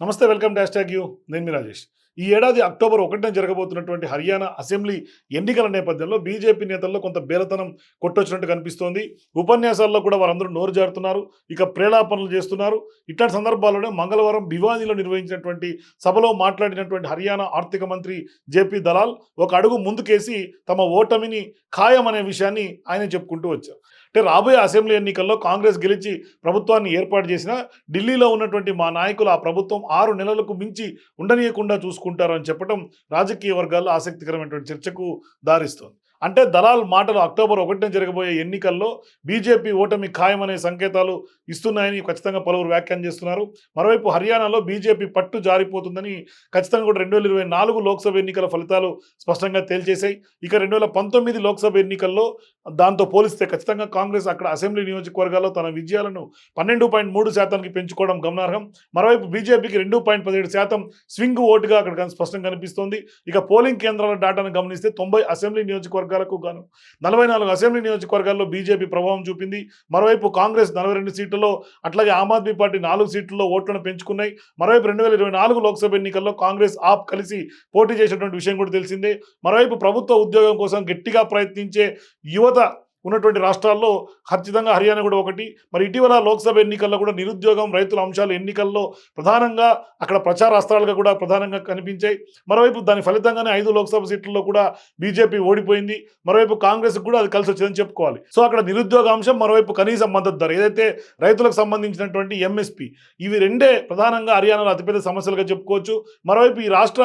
నమస్తే welcome dash tag you. నేను మీ రాజేష్. ఈ ఏడాది అక్టోబర్ ఒకటిన జరగబోతున్నటువంటి హర్యానా అసెంబ్లీ ఎన్నికల నేపథ్యంలో బీజేపీ నేతల్లో కొంత బేలతనం కొట్టొచ్చినట్టు కనిపిస్తోంది. ఉపన్యాసాల్లో కూడా వారందరూ నోరు జారుతున్నారు. ఇక ప్రేలాపనలు చేస్తున్నారు. ఇట్లాంటి సందర్భాల్లోనే మంగళవారం భివానీలో నిర్వహించినటువంటి సభలో మాట్లాడినటువంటి హర్యానా ఆర్థిక మంత్రి జేపీ దలాల్ ఒక అడుగు ముందుకేసి తమ ఓటమిని ఖాయం అనే విషయాన్ని ఆయన చెప్పుకుంటూ వచ్చారు. అంటే రాబోయే అసెంబ్లీ ఎన్నికల్లో కాంగ్రెస్ గెలిచి ప్రభుత్వాన్ని ఏర్పాటు చేసిన ఢిల్లీలో ఉన్నటువంటి మా నాయకులు ఆ ప్రభుత్వం ఆరు నెలలకు మించి ఉండనీయకుండా చూసుకుంటారని చెప్పడం రాజకీయ వర్గాల్లో ఆసక్తికరమైనటువంటి చర్చకు దారిస్తోంది. అంటే దళాల్ మాటలు అక్టోబర్ ఒకటిన జరగబోయే ఎన్నికల్లో బీజేపీ ఓటమి ఖాయమనే సంకేతాలు ఇస్తున్నాయని ఖచ్చితంగా పలువురు వ్యాఖ్యానం చేస్తున్నారు. మరోవైపు హర్యానాలో బీజేపీ పట్టు జారిపోతుందని ఖచ్చితంగా కూడా రెండు వేల ఇరవై నాలుగు లోక్సభ ఎన్నికల ఫలితాలు స్పష్టంగా తేల్చేశాయి. ఇక రెండు వేల పంతొమ్మిది లోక్సభ ఎన్నికల్లో దాంతో పోలిస్తే ఖచ్చితంగా కాంగ్రెస్ అక్కడ అసెంబ్లీ నియోజకవర్గాల్లో తన విజయాలను పన్నెండు పాయింట్ మూడు శాతానికి పెంచుకోవడం గమనార్హం. మరోవైపు బీజేపీకి రెండు పాయింట్ పదిహేడు శాతం స్వింగ్ ఓటుగా అక్కడ స్పష్టంగా కనిపిస్తోంది. ఇక పోలింగ్ కేంద్రాల డేటాను గమనిస్తే తొంభై అసెంబ్లీ నియోజకవర్గాలకు గాను నలభై నాలుగు అసెంబ్లీ నియోజకవర్గాల్లో బీజేపీ ప్రభావం చూపింది. మరోవైపు కాంగ్రెస్ నలభై రెండు సీట్లలో అట్లాగే ఆమ్ ఆద్మీ పార్టీ నాలుగు సీట్లలో ఓట్లను పెంచుకున్నాయి. మరోవైపు రెండు వేల ఇరవై నాలుగు లోక్సభ ఎన్నికల్లో కాంగ్రెస్ ఆప్ కలిసి పోటీ చేసినటువంటి విషయం కూడా తెలిసిందే. మరోవైపు ప్రభుత్వ ఉద్యోగం కోసం గట్టిగా ప్రయత్నించే యువత യുവത ఉన్నటువంటి రాష్ట్రాల్లో ఖచ్చితంగా హర్యానా కూడా ఒకటి. మరి ఇటీవల లోక్సభ ఎన్నికల్లో కూడా నిరుద్యోగం రైతుల అంశాలు ఎన్నికల్లో ప్రధానంగా అక్కడ ప్రచార అస్త్రాలుగా కూడా ప్రధానంగా కనిపించాయి. మరోవైపు దాని ఫలితంగానే ఐదు లోక్సభ సీట్లలో కూడా బీజేపీ ఓడిపోయింది. మరోవైపు కాంగ్రెస్ కూడా అది కలిసి వచ్చిందని చెప్పుకోవాలి. సో అక్కడ నిరుద్యోగ అంశం మరోవైపు కనీస మద్దతు ధర. ఏదైతే రైతులకు సంబంధించినటువంటి ఎంఎస్పి ఇవి రెండే ప్రధానంగా హర్యానాలో అతిపెద్ద సమస్యలుగా చెప్పుకోవచ్చు. మరోవైపు ఈ రాష్ట్ర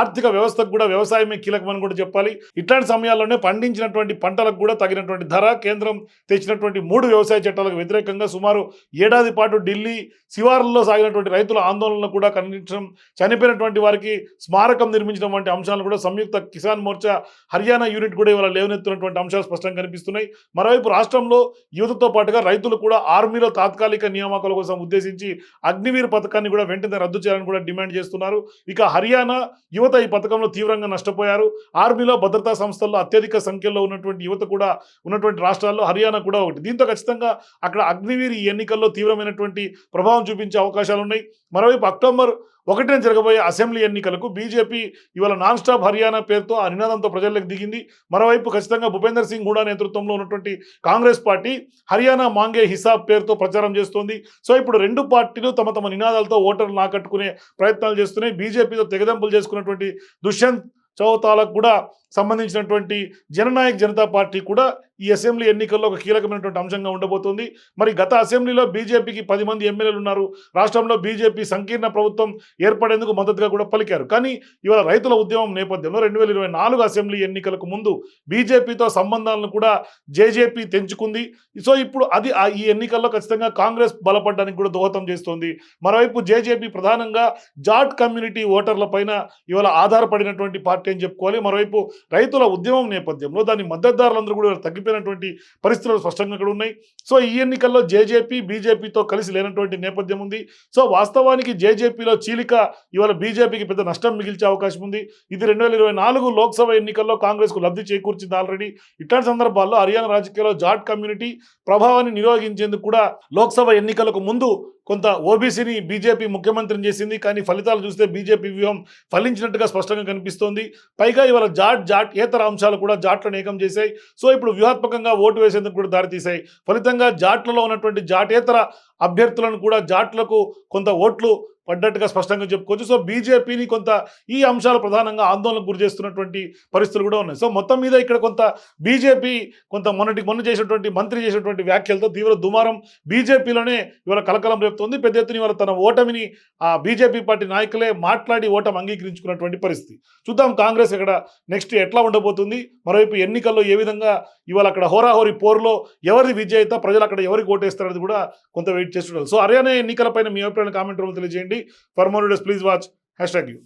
ఆర్థిక వ్యవస్థకు కూడా వ్యవసాయమే కీలకమని కూడా చెప్పాలి. ఇట్లాంటి సమయాల్లోనే పండించినటువంటి పంటలకు కూడా తగినటువంటి ధర కేంద్రం తెచ్చినటువంటి మూడు వ్యవసాయ చట్టాలకు వ్యతిరేకంగా సుమారు ఏడాది పాటు ఢిల్లీ శివార్లలో సాగినటువంటి రైతుల ఆందోళనలు కూడా ఖండించడం చనిపోయినటువంటి వారికి స్మారకం నిర్మించడం వంటి అంశాలను కూడా సంయుక్త కిసాన్ మోర్చా హర్యానా యూనిట్ కూడా ఇవాళ లేవనెత్తున్నటువంటి అంశాలు స్పష్టంగా కనిపిస్తున్నాయి. మరోవైపు రాష్ట్రంలో యువతతో పాటుగా రైతులు కూడా ఆర్మీలో తాత్కాలిక నియామకాల కోసం ఉద్దేశించి అగ్నివీర్ పథకాన్ని కూడా వెంటనే రద్దు చేయాలని కూడా డిమాండ్ చేస్తున్నారు. ఇక హర్యానా యువత ఈ పథకంలో తీవ్రంగా నష్టపోయారు. ఆర్మీలో భద్రతా సంస్థల్లో అత్యధిక సంఖ్యలో ఉన్నటువంటి యువత కూడా ఉన్నటువంటి రాష్ట్రాల్లో హర్యానా కూడా ఒకటి. దీంతో ఖచ్చితంగా అక్కడ అగ్నివీర్ ఈ ఎన్నికల్లో తీవ్రమైనటువంటి ప్రభావం చూపించే అవకాశాలు ఉన్నాయి. మరోవైపు అక్టోబర్ ఒకటిన జరగబోయే అసెంబ్లీ ఎన్నికలకు బీజేపీ ఇవాళ నాన్ స్టాప్ హర్యానా పేరుతో ఆ నినాదంతో ప్రజల్లోకి దిగింది. మరోవైపు ఖచ్చితంగా భూపేందర్ సింగ్ హూడా నేతృత్వంలో ఉన్నటువంటి కాంగ్రెస్ పార్టీ హర్యానా మాంగే హిసాబ్ పేరుతో ప్రచారం చేస్తోంది. సో ఇప్పుడు రెండు పార్టీలు తమ తమ నినాదాలతో ఓటర్లు ఆకట్టుకునే ప్రయత్నాలు చేస్తున్నాయి. బీజేపీతో తెగదెంపులు చేసుకున్నటువంటి దుష్యంత్ చౌతాలకు కూడా సంబంధించినటువంటి జననాయక్ జనతా పార్టీ కూడా ఈ అసెంబ్లీ ఎన్నికల్లో ఒక కీలకమైనటువంటి అంశంగా ఉండబోతోంది. మరి గత అసెంబ్లీలో బీజేపీకి పది మంది ఎమ్మెల్యేలు ఉన్నారు. రాష్ట్రంలో బీజేపీ సంకీర్ణ ప్రభుత్వం ఏర్పడేందుకు మద్దతుగా కూడా పలికారు. కానీ ఇవాళ రైతుల ఉద్యమం నేపథ్యంలో రెండు వేల ఇరవై నాలుగు అసెంబ్లీ ఎన్నికలకు ముందు బీజేపీతో సంబంధాలను కూడా జేజేపీ తెంచుకుంది. సో ఇప్పుడు అది ఆ ఈ ఎన్నికల్లో ఖచ్చితంగా కాంగ్రెస్ బలపడడానికి కూడా దోహదం చేస్తోంది. మరోవైపు జేజేపీ ప్రధానంగా జాట్ కమ్యూనిటీ ఓటర్ల పైన ఇవాళ ఆధారపడినటువంటి పార్టీ అని చెప్పుకోవాలి. మరోవైపు రైతుల ఉద్యమం నేపథ్యంలో దాని మద్దతుదారులందరూ కూడా తగ్గిపోయినటువంటి పరిస్థితులు స్పష్టంగా ఇక్కడ ఉన్నాయి. సో ఈ ఎన్నికల్లో జేజేపీ బీజేపీతో కలిసి లేనటువంటి నేపథ్యం ఉంది. సో వాస్తవానికి జేజేపీలో చీలిక ఇవాళ బీజేపీకి పెద్ద నష్టం మిగిల్చే అవకాశం ఉంది. ఇది రెండు వేల ఇరవై నాలుగు లోక్సభ ఎన్నికల్లో కాంగ్రెస్కు లబ్ధి చేకూర్చింది ఆల్రెడీ. ఇట్లాంటి సందర్భాల్లో హర్యానా రాజకీయాల్లో జాట్ కమ్యూనిటీ ప్రభావాన్ని నిరోగించేందుకు కూడా లోక్సభ ఎన్నికలకు ముందు కొంత ఓబీసీని బీజేపీ ముఖ్యమంత్రిని చేసింది కానీ ఫలితాలు చూస్తే బీజేపీ వ్యూహం ఫలించినట్టుగా స్పష్టంగా కనిపిస్తోంది. పైగా ఇవాళ జాట్ జాట్ ఏతర అంశాలు కూడా జాట్లను ఏకం చేశాయి. సో ఇప్పుడు వ్యూహాత్మకంగా ఓటు వేసేందుకు కూడా దారితీశాయి. ఫలితంగా జాట్లలో ఉన్నటువంటి జాటేతర అభ్యర్థులను కూడా జాట్లకు కొంత ఓట్లు పడ్డట్టుగా స్పష్టంగా చెప్పుకోవచ్చు. సో బీజేపీని కొంత ఈ అంశాలు ప్రధానంగా ఆందోళనకు గురి చేస్తున్నటువంటి పరిస్థితులు కూడా ఉన్నాయి. సో మొత్తం మీద ఇక్కడ కొంత బీజేపీ కొంత మొన్నటి మొన్న చేసినటువంటి మంత్రి చేసినటువంటి వ్యాఖ్యలతో తీవ్ర దుమారం బీజేపీలోనే ఇవాళ కలకలం రేపుతోంది. పెద్ద ఎత్తున ఇవాళ తన ఓటమిని ఆ బీజేపీ పార్టీ నాయకులే మాట్లాడి ఓటమి అంగీకరించుకున్నటువంటి పరిస్థితి. చూద్దాం కాంగ్రెస్ ఇక్కడ నెక్స్ట్ ఎట్లా ఉండబోతుంది? మరోవైపు ఎన్నికల్లో ఏ విధంగా ఇవాళ అక్కడ హోరాహోరీ పోరులో ఎవరిది విజేత ప్రజలు అక్కడ ఎవరికి ఓటేస్తారనేది కూడా కొంత వెయిట్ చేస్తున్నారు సో హర్యానా ఎన్నికలపైన మీ అభిప్రాయం కామెంట్ రూపంలో తెలియజేయండి. For more days please watch hashtag U